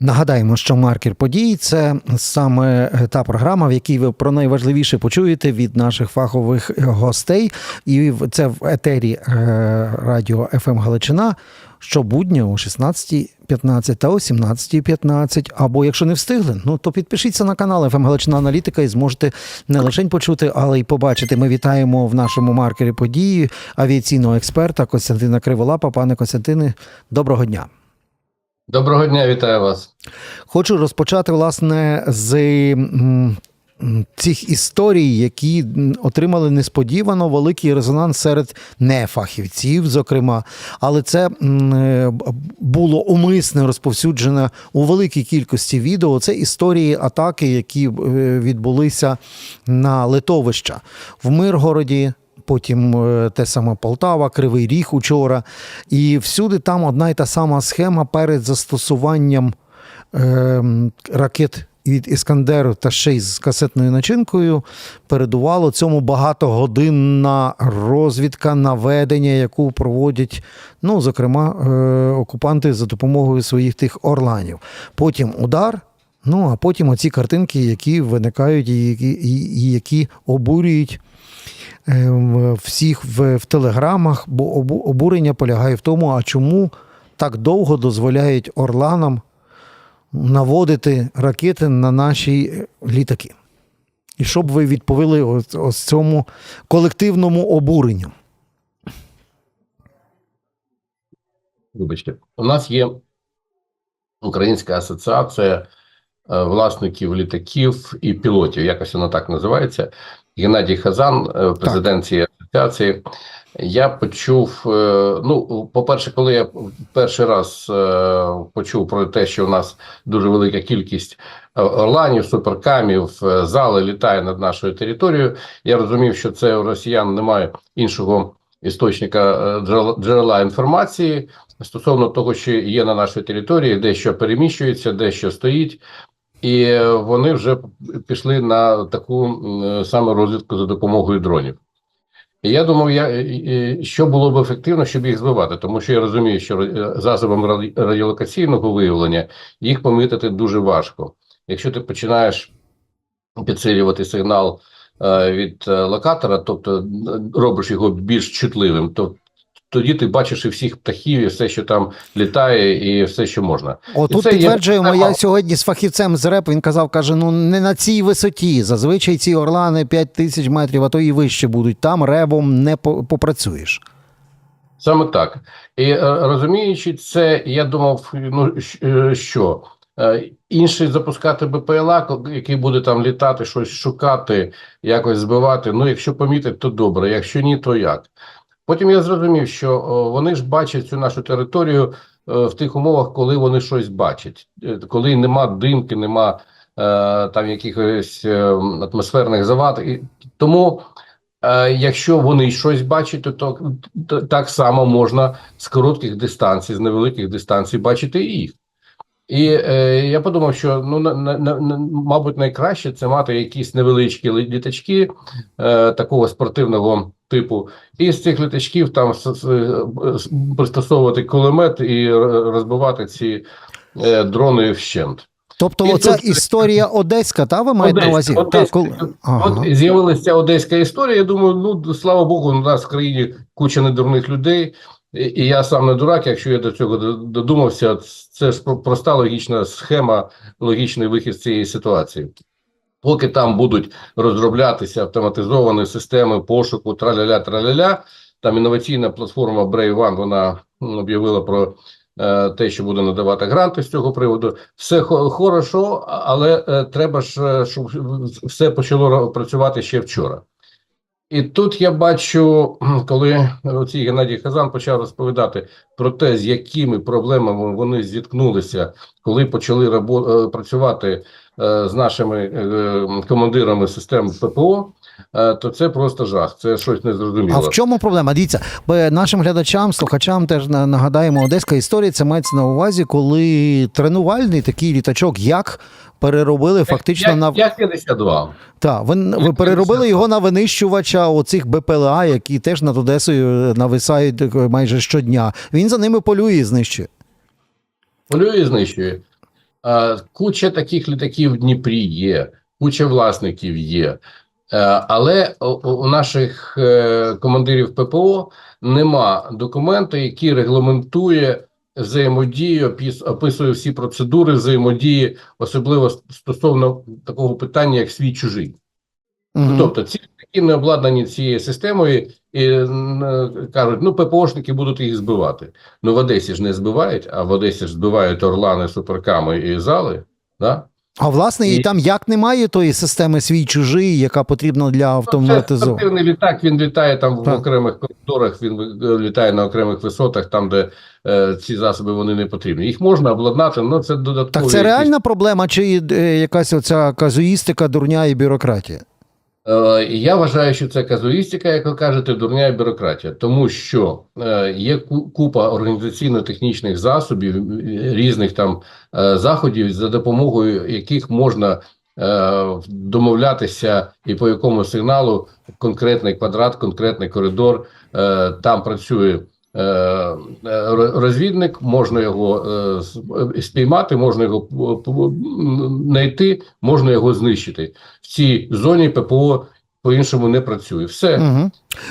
Нагадаємо, що маркер подій це саме та програма, в якій ви про найважливіше почуєте від наших фахових гостей. І це в етері е, радіо ФМ Галичина щобудня о 16.15 та о 17.15. Або якщо не встигли, ну то підпишіться на канал ФМ Галичина Аналітика і зможете не лише почути, але й побачити. Ми вітаємо в нашому маркері події авіаційного експерта Костянтина Криволапа. Пане Костянтине, доброго дня. Доброго дня, вітаю вас. Хочу розпочати власне з цих історій, які отримали несподівано великий резонанс серед нефахівців, зокрема. Але це було умисне розповсюджене у великій кількості відео. Це історії атаки, які е, відбулися на литовища в Миргороді. Потім е, те саме Полтава, Кривий Ріг учора. І всюди там одна й та сама схема перед застосуванням ем, ракет від Іскандеру та ще й з касетною начинкою передувало цьому багатогодинна розвідка наведення, яку проводять, ну, зокрема, е, окупанти за допомогою своїх тих орланів. Потім удар. Ну, а потім оці картинки, які виникають і які, і, і які обурюють е, всіх в, в телеграмах, бо обурення полягає в тому, а чому так довго дозволяють орланам наводити ракети на наші літаки. І що б ви відповіли ось, ось цьому колективному обуренню? Вибачте, у нас є Українська асоціація е, власників літаків і пілотів. Якось вона так називається. Геннадій Хазан, е, президент цієї асоціації. Я почув. е, Ну, по-перше, коли я перший раз е, почув про те, що у нас дуже велика кількість орланів, суперкамів, зали літає над нашою територією. Я розумів, що це у росіян немає іншого істочника джерела, інформації стосовно того, що є на нашій території, дещо переміщується, дещо стоїть. І вони вже пішли на таку саме розвідку за допомогою дронів. І я думав, я, що було б ефективно, щоб їх збивати, тому що я розумію, що е, засобами раді- радіолокаційного виявлення їх помітити дуже важко. Якщо ти починаєш підсилювати сигнал е, від е, локатора, тобто робиш його більш чутливим, то тоді ти бачиш і всіх птахів, і все, що там літає, і все, що можна. Отут підтверджуємо, я нормально. сьогодні з фахівцем з РЕП, він казав, каже, ну не на цій висоті. Зазвичай ці орлани 5 тисяч метрів, а то і вище будуть. Там ребом не попрацюєш. Саме так. І е, розуміючи це, я думав, ну е, що е, інший запускати БПЛА, який буде там літати, щось шукати, якось збивати. Ну, якщо помітить, то добре, якщо ні, то як. Потім я зрозумів, що вони ж бачать цю нашу територію е, в тих умовах, коли вони щось бачать, Е, коли нема димки, нема е, там якихось е, атмосферних завад. І тому Е, Якщо вони щось бачать, то, то, то так само можна з коротких дистанцій, з невеликих дистанцій бачити їх. І е, я подумав, що ну на, на, на- мабуть найкраще це мати якісь невеличкі літачки е, такого спортивного типу, і з цих літачків там пристосовувати кулемет і розбивати ці е, дрони вщент. Тобто, І оця тут- історія одеська, та ви маєте на увазі? Коли... ага. От з'явилася одеська історія. Я думаю, ну слава Богу, у нас в країні куча недурних людей, і, і я сам не дурак. Якщо я до цього до- додумався, це ж проста логічна схема, логічний вихід з цієї ситуації. Поки там будуть розроблятися автоматизовані системи пошуку, траля-ля, траля-ля, там інноваційна платформа Brave One, вона об'явила про е, те, що буде надавати гранти з цього приводу. Все хо- хорошо, але е, треба ж, е, щоб все почало працювати ще вчора. І тут я бачу, коли оцій Геннадій Хазан почав розповідати про те, з якими проблемами вони зіткнулися, коли почали е, працювати з нашими е, командирами систем ППО, е, то це просто жах. Це щось незрозуміле. А в чому проблема? Дивіться, нашим глядачам, слухачам теж нагадаємо, одеська історія це мається на увазі, коли тренувальний такий літачок як переробили фактично на Як 52. та ви, ви переробили його на винищувача оцих БПЛА, які теж над Одесою нависають е, майже щодня. Він за ними полює і знищує. Полює і знищує. Куча таких літаків в Дніпрі є, куча власників є. Е, Але у- наших е, командирів ППО нема документу, який регламентує взаємодію, описує всі процедури взаємодії, особливо стосовно такого питання, як свій чужий. Мгм. Тобто ці літаки не обладнані цією системою і кажуть, ну ППОшники будуть їх збивати. Ну в Одесі ж не збивають, а в Одесі ж збивають орлани, суперками і зали. Да? А власне, і І- там як немає тої системи свій чужий, яка потрібна для Ну, Це спортивний літак, він літає там в окремих коридорах, він е, літає на окремих висотах, там, де е, ці засоби вони не потрібні. Їх можна обладнати, але це додаткові. Так це якісь- реальна проблема, чи е, якась оця казуїстика, дурня і бюрократія? Е, Я вважаю, що це казуїстика, як ви кажете, дурня бюрократія, тому що е, є купа організаційно-технічних засобів, е, різних там заходів, за допомогою яких можна домовлятися і по якому сигналу конкретний квадрат, конкретний коридор там працює. Е, е, Розвідник можна його е, спіймати, можна його знайти, можна його знищити в цій зоні ППО по-іншому не працює. Все. Угу.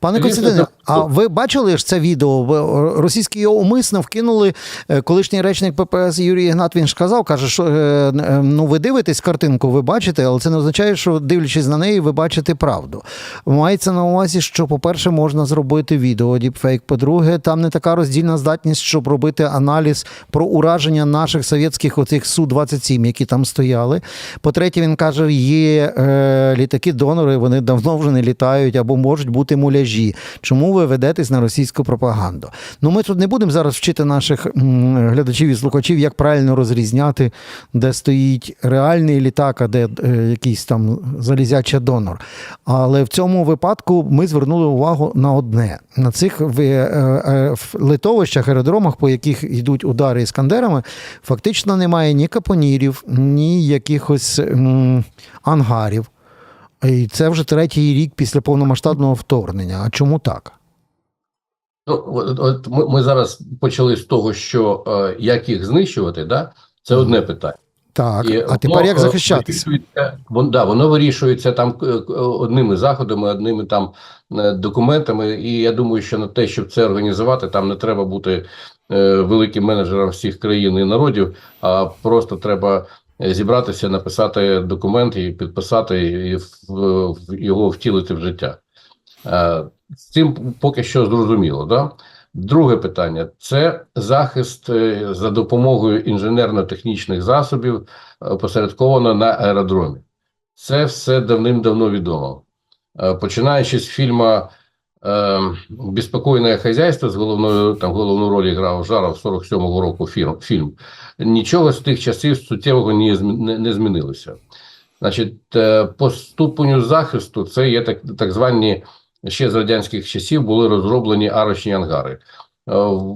Пане Звісно, Костянтине, а ви бачили ж це відео? Російські його умисно вкинули. е, Колишній речник ППС Юрій Ігнат він ж казав, каже, що е, е, ну ви дивитесь картинку, ви бачите, але це не означає, що дивлячись на неї, ви бачите правду. Мається на увазі, що, по-перше, можна зробити відео діпфейк. По-друге, там не така роздільна здатність, щоб робити аналіз про ураження наших совєтських оцих Су-27, які там стояли. По-третє, він каже, є е, літаки-донори, вони давно вже не літають або можуть бути муляжі. Чому ви ведетесь на російську пропаганду? Ну, ми тут не будемо зараз вчити наших глядачів і слухачів, як правильно розрізняти, де стоїть реальний літак, а де е, якийсь там залізячий донор. Але в цьому випадку ми звернули увагу на одне: на цих е, е, литовищах, аеродромах, по яких йдуть удари іскандерами, фактично немає ні капонірів, ні якихось ангарів. І це вже третій рік після повномасштабного вторгнення. А чому так? Ну, от, от ми, ми зараз почали з того, що е, як їх знищувати, да? це одне питання. Так, І а тепер воно, як е, захищатися? вирішується- Вон, да, воно вирішується там е, е, одними заходами, одними там документами. І я думаю, що на те, щоб це організувати, там не треба бути е, великим менеджером всіх країн і народів, а просто треба зібратися, написати документ і підписати, і його втілити в життя. Е, З цим поки що зрозуміло. Да? Друге питання це захист е, за допомогою інженерно-технічних засобів е, опосередковано на аеродромі. Це все давним-давно відомо. Е, Починаючи з фільму е, Безпокійне хазяйство з головною там головну роль грав Жаров 47-го року фільм, фільм. Нічого з тих часів суттєвого не, не, не змінилося. Значить, е, по ступеню захисту це є так, так звані ще з радянських часів були розроблені арочні ангари. Е,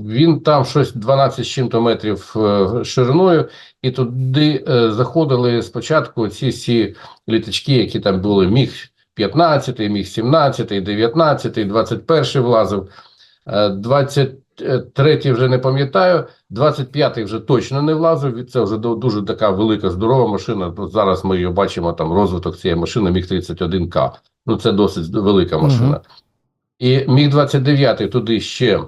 Він там щось 12 з чим-то метрів е, шириною, і туди заходили спочатку ці всі літачки, які там були міг 15, міг 17, 19, 21 влазив. Е, 23 вже не пам'ятаю, 25-й вже точно не влазив. Це вже дуже така велика здорова машина. Зараз ми її бачимо там розвиток цієї машини міг 31К. Ну це досить велика машина. І міг 29 туди ще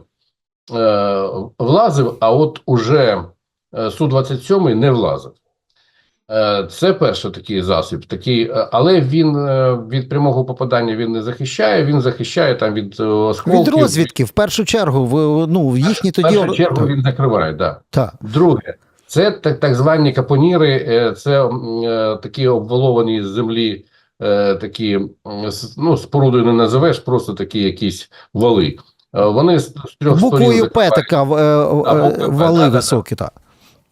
е, влазив, а от уже е, Су-27 не влазив. Е, Це перший такий засіб, такий, е, але він е, від прямого попадання він не захищає, він захищає там від осколків. Від розвідки, в першу чергу, в, ну, їхні В тоді. першу чергу він закриває, да. Так. Друге, це так, так звані капоніри, це такі обваловані з землі, такі, ну, спорудою не називеш, просто такі якісь вали. Вони з, трьох сторін Буквою П така в- вали високі. Так.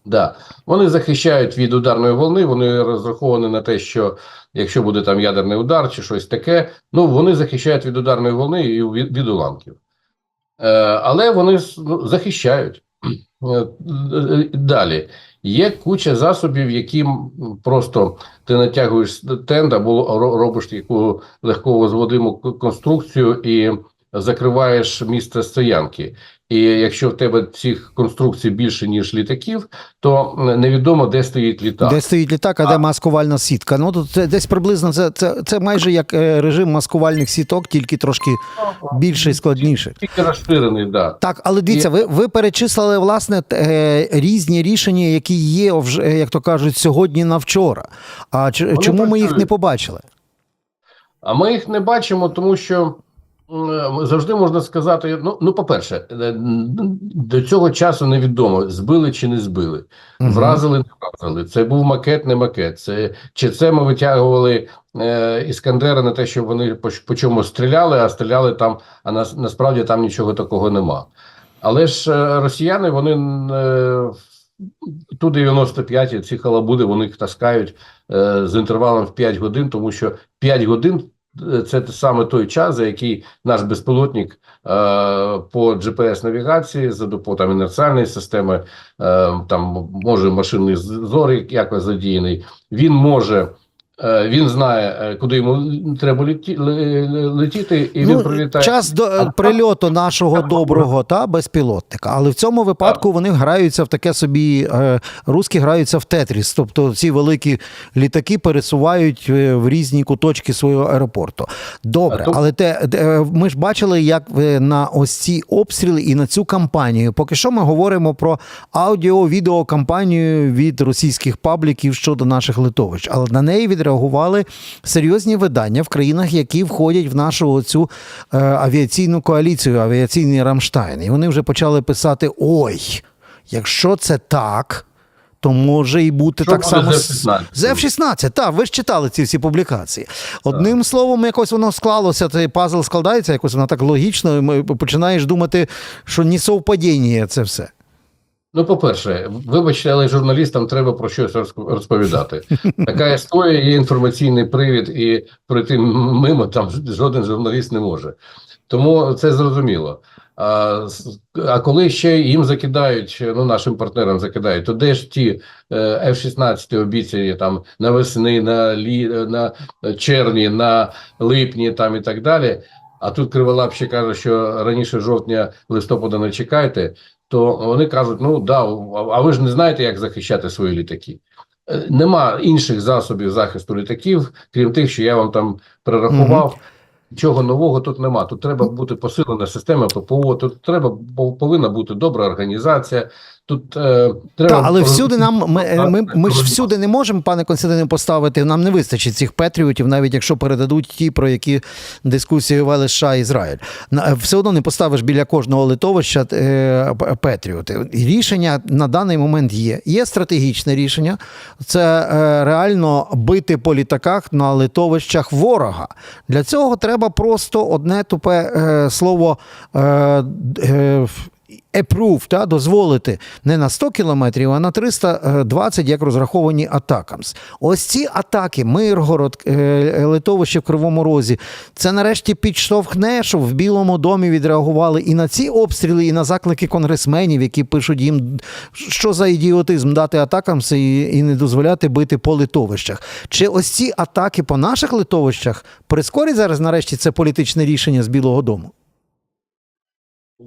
Да. Вони захищають від ударної волни, вони розраховані на те, що якщо буде там ядерний удар чи щось таке, ну вони захищають від ударної волни і від, від уламків. Е, але вони ну, захищають. Е, Далі. Є куча засобів, яким просто ти натягуєш тент або ро- робиш таку легково зводиму конструкцію і закриваєш місце стоянки. І якщо в тебе цих конструкцій більше, ніж літаків, то невідомо, де стоїть літак. Де стоїть літак, а де маскувальна сітка. Ну тут це десь приблизно це, це, це майже як е, режим маскувальних сіток, тільки трошки більше і складніше. Тільки розширений, да. Так, але дивіться, ви, ви перечислили власне е, різні рішення, які є вже, е, як то кажуть, сьогодні на вчора. А чому ми їх не побачили? А ми їх не бачимо, тому що завжди можна сказати: ну, ну по-перше, е, до цього часу невідомо, збили чи не збили, Мгм. вразили, не вразили. Це був макет, не макет. Це, чи це ми витягували е, іскандери на те, що вони по, по чому стріляли, а стріляли там, а нас, насправді там нічого такого нема. Але ж е, росіяни, вони е, Ту-95, ці халабуди, вони їх таскають е, з інтервалом в 5 годин, тому що 5 годин е, це те саме той час, за який наш безпілотник е, по GPS-навігації, за допомогою інерціальної системи, е, там може машинний зор якось задіяний, він може. Е, Він знає, е, куди йому треба леті, ле- ле- летіти, і він ну, прилітає. час до е, прильоту нашого доброго та безпілотника. Але в цьому випадку вони граються в таке собі. Русські граються в Тетріс. Тобто ці великі літаки пересувають в різні куточки свого аеропорту. Добре, але те, ми ж бачили, як на ось ці обстріли і на цю кампанію. Поки що ми говоримо про аудіо-відео кампанію від російських пабліків щодо наших литовищ. Але на неї відреагували серйозні видання в країнах, які входять в нашу цю е, авіаційну коаліцію, авіаційний Рамштайн. І вони вже почали писати: ой, якщо це так. То може і бути Що так само з з F-16? з F-16. Так, ви ж читали ці всі публікації. Одним словом, якось воно склалося, цей пазл складається, якось воно так логічно, і починаєш думати, що не совпадіння це все. Ну, по-перше, вибачте, але журналістам треба про щось розповідати. Така історія є інформаційний привід, і пройти мимо там жоден журналіст не може. Тому це зрозуміло. А, а коли ще їм закидають, ну нашим партнерам закидають, то де ж ті е, F-16 обіцяні там навесни, на лі, на червні, на липні там і так далі. А тут Криволап ще каже, що раніше жовтня листопада не чекайте то вони кажуть: ну да, а ви ж не знаєте, як захищати свої літаки. Е, Нема інших засобів захисту літаків, крім тих, що я вам там перерахував. Нічого нового тут нема. Тут треба бути посилена система ППО. Тут треба повинна бути добра організація. Тут е, треба Так, але всюди нам ми, ми, ми ж всюди не можемо, пане Константине, поставити. Нам не вистачить цих петріотів, навіть якщо передадуть ті, про які дискусії вели США і Ізраїль. На- Все одно не поставиш біля кожного литовища е, п- петріоти. Рішення на даний момент є. Є стратегічне рішення. Це е, реально бити по літаках на литовищах ворога. Для цього треба просто одне тупе е, слово. Е, е, approve, та, дозволити не на 100 кілометрів, а на 320, як розраховані атакамс. Ось ці атаки, Миргород, е, литовище в Кривому Розі, це нарешті підштовхне, щоб в Білому домі відреагували і на ці обстріли, і на заклики конгресменів, які пишуть їм, що за ідіотизм дати атакамс і, і не дозволяти бити по литовищах. Чи ось ці атаки по наших литовищах прискорять зараз нарешті це політичне рішення з Білого Дому?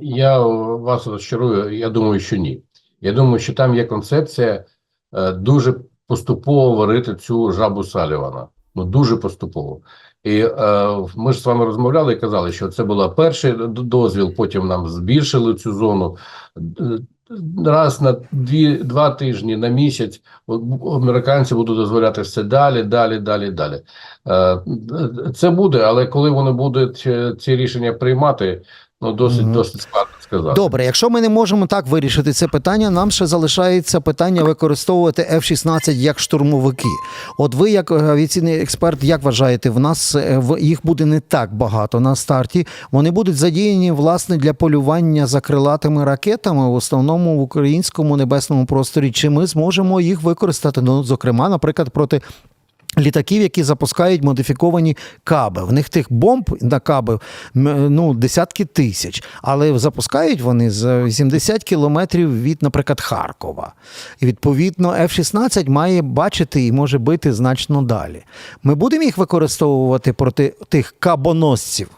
Я вас розчарую, я думаю, що ні. Я думаю, що там є концепція е, дуже поступово варити цю жабу Салівана. Ну, дуже поступово. І е, ми ж з вами розмовляли і казали, що це був перший дозвіл, потім нам збільшили цю зону. Раз на дві, два тижні, на місяць американці будуть дозволяти все далі, далі, далі, далі. Е, Це буде, але коли вони будуть е, ці рішення приймати, ну досить, Мгм. досить складно сказати. Добре, якщо ми не можемо так вирішити це питання, нам ще залишається питання використовувати F-16 як штурмовики. От ви, як авіаційний експерт, як вважаєте, в нас е, в- їх буде не так багато на старті. Вони будуть задіяні власне для полювання за крилатими ракетами, в основному в українському небесному просторі. Чи ми зможемо їх використати? Ну, зокрема, наприклад, проти. Літаків, які запускають модифіковані каби. В них тих бомб на каби ну, десятки тисяч, але запускають вони за 80 кілометрів від, наприклад, Харкова. І відповідно F-16 має бачити і може бити значно далі. Ми будемо їх використовувати проти тих кабоносців.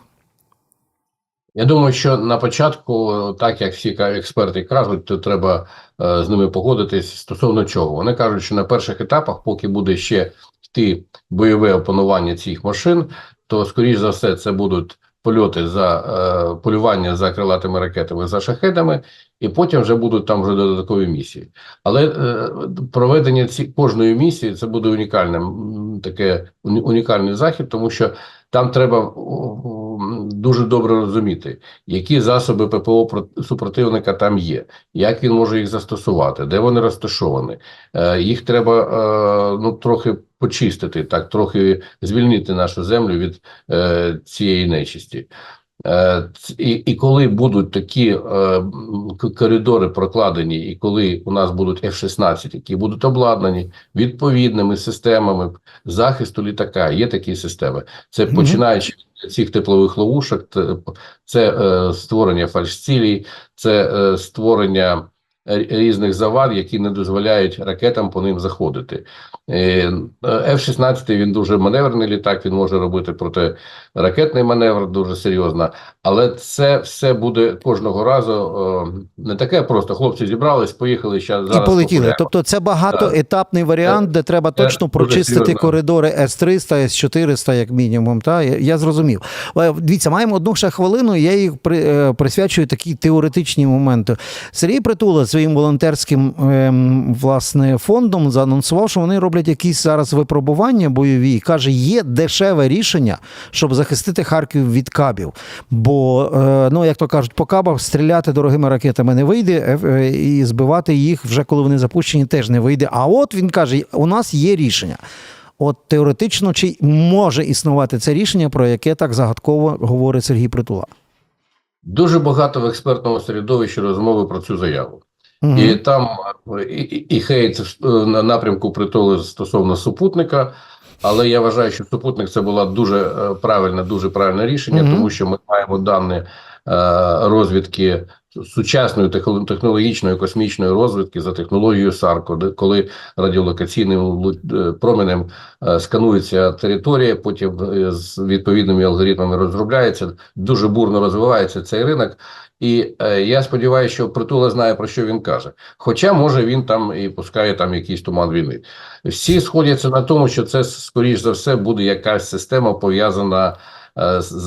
Я думаю, що на початку, так як всі експерти кажуть, то треба е, з ними погодитись стосовно чого. Вони кажуть, що на перших етапах, поки буде ще йти бойове опанування цих машин, то скоріш за все це будуть польоти за е, полювання за крилатими ракетами за шахедами, і потім вже будуть там вже додаткові місії. Але е, проведення ці кожної місії це буде унікальним таке унікальний захід, тому що там треба дуже добре розуміти, які засоби ППО про- супротивника там є, як він може їх застосувати, де вони розташовані. Е, Їх треба е, ну трохи почистити, так трохи звільнити нашу землю від е, цієї нечисті. Е, І, і коли будуть такі е, коридори прокладені, і коли у нас будуть F-16, які будуть обладнані відповідними системами захисту літака, є такі системи. Це починаючи від цих теплових ловушок, це е, створення фальшцілій, це е, створення різних завад, які не дозволяють ракетам по ним заходити. Е, F-16 він дуже маневрений літак, він може робити протиракетний маневр дуже серйозно, але це все буде кожного разу е, не таке просто. Хлопці зібрались, поїхали зараз і полетіли. погуляємо. Тобто це багатоетапний варіант, де треба Це точно прочистити коридори С-300, С-400, як мінімум. Та? Я, зрозумів. Е, Дивіться, маємо одну ще хвилину, я їх е, присвячую такі теоретичні моменти. Сергій Притула своїм волонтерським ем, власне, фондом заанонсував, що вони роблять якісь зараз випробування бойові. І Каже, є дешеве рішення, щоб захистити Харків від кабів. Бо, е, ну, як то кажуть, по кабах стріляти дорогими ракетами не вийде, е, е, і збивати їх вже коли вони запущені, теж не вийде. А от він каже: у нас є рішення. От теоретично, чи може існувати це рішення, про яке так загадково говорить Сергій Притула? Дуже багато в експертному середовищі розмови про цю заяву. Мгм. І там е, і, і, хейт е, на напрямку притули стосовно супутника. Але я вважаю, що супутник це була дуже е, правильне, дуже правильне рішення, угу. тому що ми маємо дані розвідки сучасної техно- технологічної космічної розвідки за технологією САРКО, коли радіолокаційним е, променем е, сканується територія, потім е, з відповідними алгоритмами розробляється. Дуже бурно розвивається цей ринок. І е, я сподіваюся, що Притула знає про що він каже. Хоча може він там і пускає там якийсь туман війни. Всі сходяться на тому, що це скоріш за все буде якась система пов'язана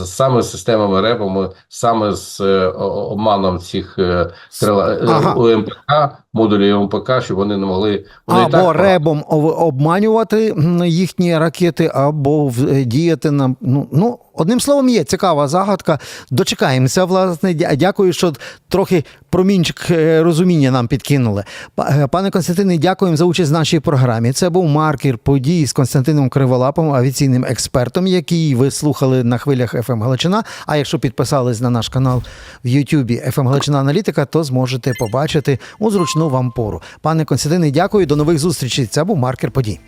саме з системами ребами, саме з е, обманом цих е, крила е, Ага. УМПК, модулів УМПК, щоб вони не могли вони Або так ребом обманювати їхні ракети, або е, діяти на ну, ну одним словом, є цікава загадка. Дочекаємося. Власне, дякую, що трохи промінчик е, розуміння нам підкинули. Е, Пане Константине, дякуємо за участь в нашій програмі. Це був маркер подій з Константином Криволапом, авіаційним експертом, який ви слухали на хвилях ФМ Галичина. А якщо підписались на наш канал в Ютубі ФМ Галичина Аналітика, то зможете побачити у зручну вам пору. Пане Константине, дякую. До нових зустрічей. Це був маркер подій.